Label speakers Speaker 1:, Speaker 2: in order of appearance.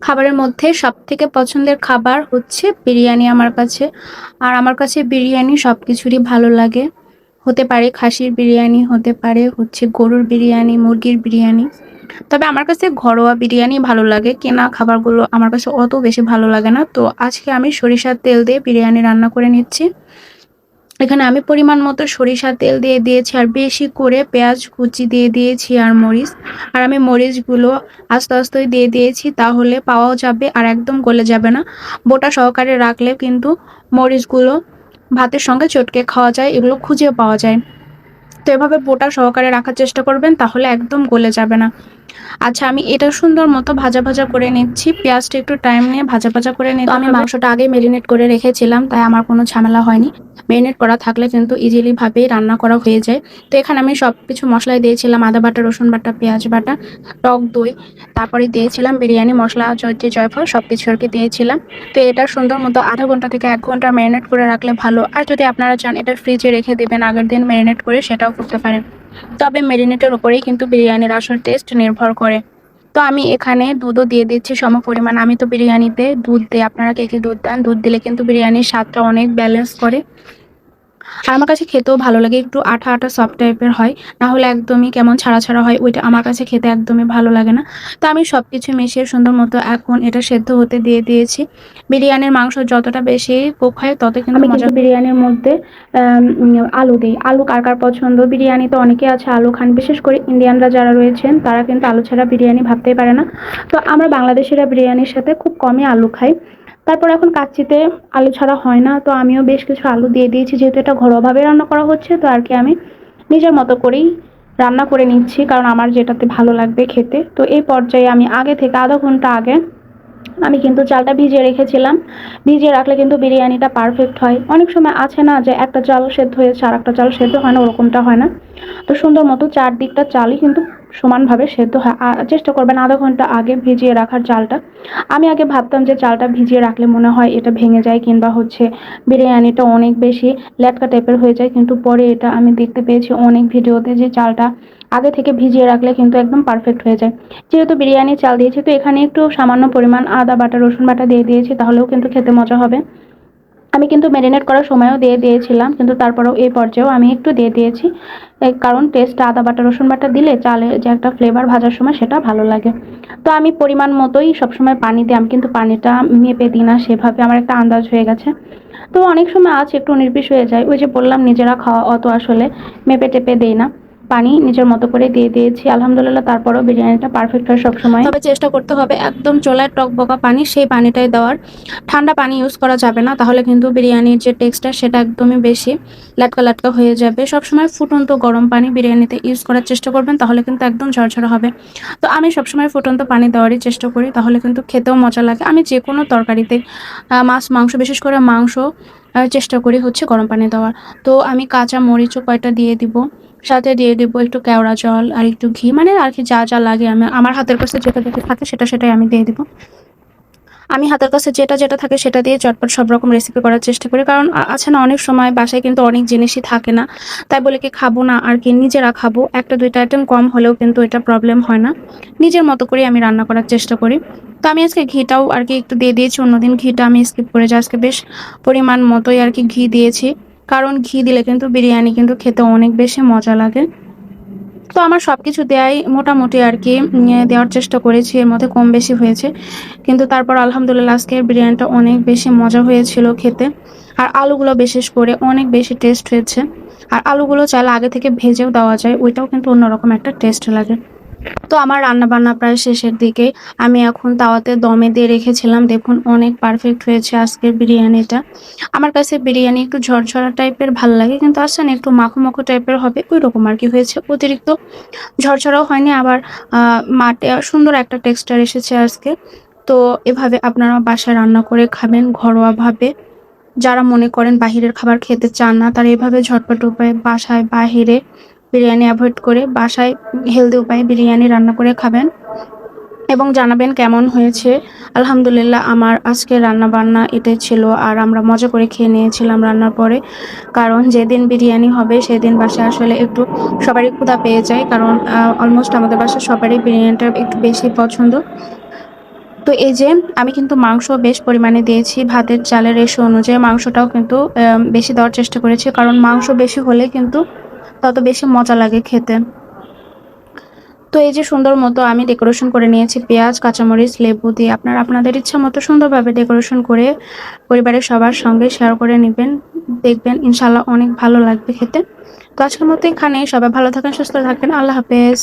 Speaker 1: খাবারের মধ্যে সবথেকে পছন্দের খাবার হচ্ছে বিরিয়ানি আমার কাছে। আর আমার কাছে বিরিয়ানি সব কিছুরই ভালো লাগে। হতে পারে খাসির বিরিয়ানি, হতে পারে হচ্ছে গরুর বিরিয়ানি, মুরগির বিরিয়ানি। তবে আমার কাছে ঘরোয়া বিরিয়ানি ভালো লাগে। কেনা খাবারগুলো আমার কাছে অত বেশি ভালো লাগে না। তো আজকে আমি সরিষার তেল দিয়ে বিরিয়ানি রান্না করে নিচ্ছি। এখানে আমি পরিমাণ মতো সরিষার তেল দিয়ে দিয়েছি আর বেশি করে পেঁয়াজ কুচি দিয়ে দিয়েছি আর মরিচ। আর আমি মরিচগুলো আস্তে আস্তে দিয়ে দিয়েছি তাহলে পাওয়াও যাবে আর একদম গলে যাবে না। বোটা সহকারে রাখলে কিন্তু মরিচগুলো ভাতের সঙ্গে চটকে খাওয়া যায়, এগুলো খুঁজেও পাওয়া যায়। তো এভাবে বোটা সহকারে রাখার চেষ্টা করবেন তাহলে একদম গলে যাবে না। আচ্ছা আমি এটা সুন্দর মতো ভাজা ভাজা করে নিচ্ছি। পেঁয়াজটা একটু টাইম নিয়ে ভাজা ভাজা করে নিই আমি মাংসটা আগে মেরিনেট করে রেখেছিলাম তাই আমার কোনো ঝামেলা হয়নি। মেরিনেট করা থাকলে কিন্তু ইজিলি ভাবেই রান্না করা হয়ে যায়। তো এখানে আমি সব কিছু মশলাই দিয়েছিলাম আদা বাটা রসুন বাটা পেঁয়াজ বাটা টক দই তারপরে দিয়েছিলাম বিরিয়ানি মশলা জয়ত্রী জয়ফল সব কিছু আর কি দিয়েছিলাম। তো এটা সুন্দর মতো আধা ঘণ্টা থেকে এক ঘণ্টা মেরিনেট করে রাখলে ভালো। আর যদি আপনারা চান এটা ফ্রিজে রেখে দেবেন আগের দিন মেরিনেট করে সেটাও করতে পারেন। তবে মেরিনেটের উপরেই কিন্তু বিরিয়ানির আসল টেস্ট নির্ভর করে। তো আমি এখানে দুধও দিয়ে দিচ্ছি সম পরিমাণ। আমি তো বিরিয়ানিতে দুধ দিই। আপনারা কে কে দুধ দেন? দুধ দিলে কিন্তু বিরিয়ানির স্বাদটা অনেক ব্যালেন্স করে। আর আমার কাছে খেতেও ভালো লাগে একটু আঠা আঠা সফট টাইপের হয় না হলে একদমই কেমন ছাড়া ছাড়া হয় ওইটা আমার কাছে খেতে একদমই ভালো লাগে না। তো আমি সব কিছু মিশিয়ে সুন্দর মতো এখন এটা সেদ্ধ হতে দিয়ে দিয়েছি। বিরিয়ানির মাংস যতটা বেশি কুক হয় তত কিন্তু আমি কিন্তু বিরিয়ানির মধ্যে আলু দিই। আলু কার কার পছন্দ? বিরিয়ানি তো অনেকে আছে আলু খান। বিশেষ করে ইন্ডিয়ানরা যারা রয়েছেন তারা কিন্তু আলু ছাড়া বিরিয়ানি ভাবতেই পারে না। তো আমরা বাংলাদেশিরা বিরিয়ানির সাথে খুব কমই আলু খাই। তারপর এখন কাচ্চিতে আলু ছাড়া হয় না, তো আমিও বেশ কিছু আলু দিয়ে দিয়েছি, যেহেতু এটা ঘরোয়াভাবে রান্না করা হচ্ছে, তো আর কি আমি নিজের মতো করেই রান্না করে নিচ্ছি, কারণ আমার যেটাতে ভালো লাগবে খেতে। তো এই পর্যায়ে আমি আগে থেকে আধা ঘণ্টা আগে আমি কিন্তু চালটা ভিজিয়ে রেখেছিলাম। ভিজিয়ে রাখলে কিন্তু বিরিয়ানিটা পারফেক্ট হয়। অনেক সময় আছে না যে একটা চাল সেদ্ধ হয়েছে আর একটা চাল সেদ্ধ হয় না, ওরকমটা হয় না। তো সুন্দর মতো চারদিকটা চালই কিন্তু সমানভাবে সেদ্ধ হয়। চেষ্টা করবেন আধা ঘণ্টা আগে ভিজিয়ে রাখার চালটা। আমি আগে ভাবতাম যে চালটা ভিজিয়ে রাখলে মনে হয় এটা ভেঙে যায় কিংবা হচ্ছে বিরিয়ানিটা অনেক বেশি ল্যাটকা টাইপের হয়ে যায়। কিন্তু পরে এটা আমি দেখতে পেয়েছি অনেক ভিডিওতে যে চালটা আগে থেকে ভিজিয়ে রাখলে কিন্তু একদম পারফেক্ট হয়ে যায়। যেহেতু বিরিয়ানি চাল দিয়েছি, তো এখানে একটু সামান্য পরিমাণ আদা বাটা, রসুন বাটা দিয়ে দিয়েছি, তাহলেও কিন্তু খেতে মজা হবে। আমি কিন্তু ম্যারিনেট করার সময়ও দিয়ে দিয়েছিলাম, কিন্তু তারপরেও এই পর্যায়েও আমি একটু দিয়ে দিয়েছি। কারণ টেস্টটা আদা বাটা, রসুন বাটা দিলে চালে যে একটা ফ্লেভার ভাজার সময় সেটা ভালো লাগে। তো আমি পরিমাণ মতোই সবসময় পানি দিই, আমি কিন্তু পানিটা মেপে দিই না সেভাবে, আমার একটা আন্দাজ হয়ে গেছে। তো অনেক সময় আছে একটু নির্বিষ হয়ে যায়, ওই যে বললাম নিজেরা খাওয়া অত আসলে মেপে টেপে দেই না। পানি নিজের মতো করে দিয়ে দিয়েছি। আলহামদুলিল্লাহ, তারপরেও বিরিয়ানিটা পারফেক্ট হয় সবসময়। তবে চেষ্টা করতে হবে, একদম চোলায় টক বকা পানি, সেই পানিটাই দেওয়ার। ঠান্ডা পানি ইউজ করা যাবে না, তাহলে কিন্তু বিরিয়ানির যে টেক্সটার সেটা একদমই বেশি লাটকা লাটকা হয়ে যাবে। সবসময় ফুটন্ত গরম পানি বিরিয়ানিতে ইউজ করার চেষ্টা করবেন, তাহলে কিন্তু একদম ঝরঝরা হবে। তো আমি সবসময় ফুটন্ত পানি দেওয়ারই চেষ্টা করি, তাহলে কিন্তু খেতেও মজা লাগে। আমি যে কোনো তরকারিতে মাছ, মাংস, বিশেষ করে মাংস চেষ্টা করি হচ্ছে গরম পানি দেওয়ার। তো আমি কাঁচা মরিচও কয়টা দিয়ে দিব, সাথে দিয়ে দিব একটু কেওড়া জল আর একটু ঘি মানে আর কি যা যা লাগে আমি আমার হাতের কাছে যেটা যেটা থাকে সেটা সেটাই আমি দিয়ে দেবো। আমি হাতের কাছে যেটা যেটা থাকে সেটা দিয়ে চটপট সব রকম রেসিপি করার চেষ্টা করি। কারণ আছে না, অনেক সময় বাসায় কিন্তু অনেক জিনিসই থাকে না। তাই বলে কি খাব না, আর কি নিজেরা খাব, একটা দুইটা আইটেম কম হলেও কিন্তু এটা প্রবলেম হয় না। নিজের মতো করে আমি রান্না করার চেষ্টা করি। তো আমি আজকে ঘিটাও আর কি একটু দিয়ে দিয়েছি, অন্যদিন ঘিটা আমি স্কিপ করে যাই আজকে বেশ পরিমাণ মতোই আর কি ঘি দিয়েছি। কারণ ঘি দিলে কিন্তু বিরিয়ানি কিন্তু খেতে অনেক বেশি মজা লাগে। তো আমার সব কিছু দেয়াই মোটামুটি আর কি দেওয়ার চেষ্টা করেছি, এর মধ্যে কম বেশি হয়েছে। কিন্তু তারপর আলহামদুলিল্লাহ আজকের বিরিয়ানিটা অনেক বেশি মজা হয়েছিল খেতে। আর আলুগুলো বিশেষ করে অনেক বেশি টেস্ট হয়েছে। আর আলুগুলো চাইলে আগে থেকে ভেজেও দেওয়া যায়, ওইটাও কিন্তু অন্যরকম একটা টেস্ট লাগে। তো আমার রান্না বান্না প্রায় শেষের দিকে। আমি এখন তাওয়াতে দমে দিয়ে রেখেছিলাম। দেখুন, অনেক পারফেক্ট হয়েছে আজকের বিরিয়ানিটা। আমার কাছে বিরিয়ানি একটু ঝরঝরা টাইপের ভালো লাগে, কিন্তু আসছেন একটু মাখো মাখো টাইপের হবে ওই রকম আর কি হয়েছে। অতিরিক্ত ঝরঝরাও হয়নি, আবার মাটে সুন্দর একটা টেক্সচার এসেছে আজকে। তো এভাবে আপনারা বাসায় রান্না করে খাবেন ঘরোয়াভাবে। যারা মনে করেন বাহিরের খাবার খেতে চান না, তারা এভাবে ঝটপট উপায়ে বাসায় বাহিরে বিরিয়ানি অ্যাভয়েড করে বাসায় হেলদি উপায়ে বিরিয়ানি রান্না করে খাবেন এবং জানাবেন কেমন হয়েছে। আলহামদুলিল্লাহ, আমার আজকে রান্না বান্না এটাই ছিল আর আমরা মজা করে খেয়ে নিয়েছিলাম রান্নার পরে। কারণ যেদিন বিরিয়ানি হবে সেদিন বাসায় আসলে একটু সবারই ক্ষুধা পেয়ে যায়, কারণ অলমোস্ট আমাদের বাসায় সবারই বিরিয়ানিটা একটু বেশি পছন্দ। তো এই যে আমি কিন্তু মাংস বেশ পরিমাণে দিয়েছি, ভাতের চালের রেশো অনুযায়ী মাংসটাও কিন্তু বেশি দেওয়ার চেষ্টা করেছি, কারণ মাংস বেশি হলে কিন্তু তত বেশি মজা লাগে খেতে। তো এই যে সুন্দর মতো আমি ডেকোরেশন করে নিয়েছি পেঁয়াজ, কাঁচামরিচ, লেবু দিয়ে। আপনারা আপনাদের ইচ্ছা মতো সুন্দরভাবে ডেকোরেশন করে পরিবারের সবার সঙ্গে শেয়ার করে নেবেন, দেখবেন ইনশাল্লাহ অনেক ভালো লাগবে খেতে। তো আজকের মতো এখানে সবাই ভালো থাকেন, সুস্থ থাকেন, আল্লাহ হাফেজ।